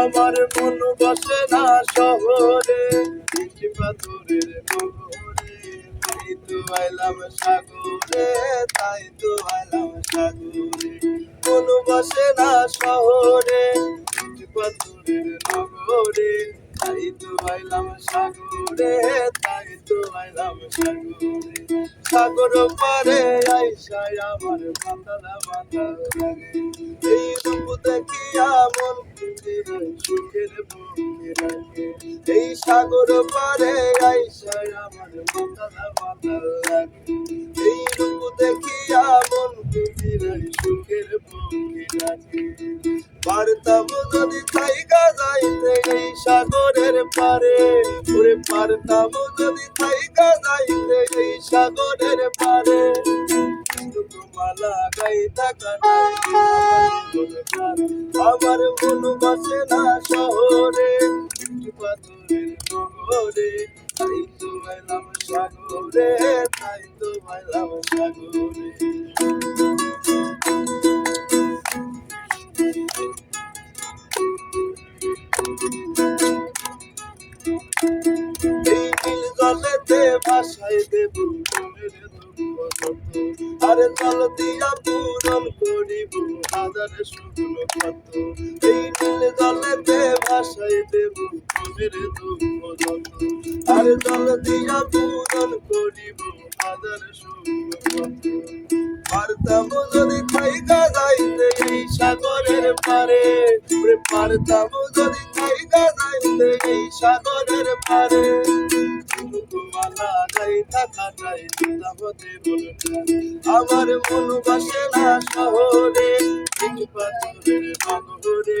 আমার মন বসে না শহরে পাথরের নগরে তাই তো আইলাম সাগরে, তাই তো আইলাম সাগরে। মন বসে না শহরে পাথরের নগরে তাই তো আইলাম সাগরে, তাই তো আইলাম সাগরে। সাগর পারে আইসায় আমার মাতা লাগে সাগর পারে আইসায় আমার এই রূপ দেখিয়া মন সুখের পারতাম যদি থাইকা যাইতে এই সাগরের পারে, ওরে পারতাম যদি থাইকা যাইতে এই সাগরের পারে। আমার মন বসে না শহরে পাথরের নগরে তাই তো এলাম সাগরে তাই তো এলাম সাগরে এই নীল জলেতে ভাসাই দেব। আরে জল দিয়া পূরণ করিব হাজার শুকনো কত দেব মনের দুঃখ জল দিয়া পূরণ করিব কত পারতাম যদি থাইকা যাইতে সাগরের পারে। পারতাম যদি থাইকা যাইতে এই সাগরের পারে। আমার মন বসে না শহরে। পাথরের নগরে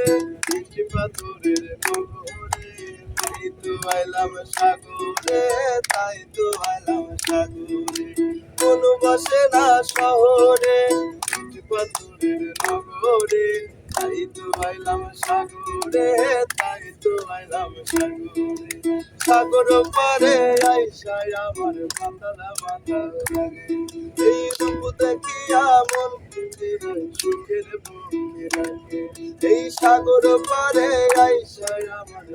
পাথরের নগরে তাই তো আইলাম সাগরে, তাই তো আইলাম সাগরে। মন বসে না শহরে পাথরের নগরে তাই তো আইলাম সাগরে, তাই তো আইলাম সাগরে। সাগর পারে আইসায় আমার মন সুখের সাগর পারে আইসা আমার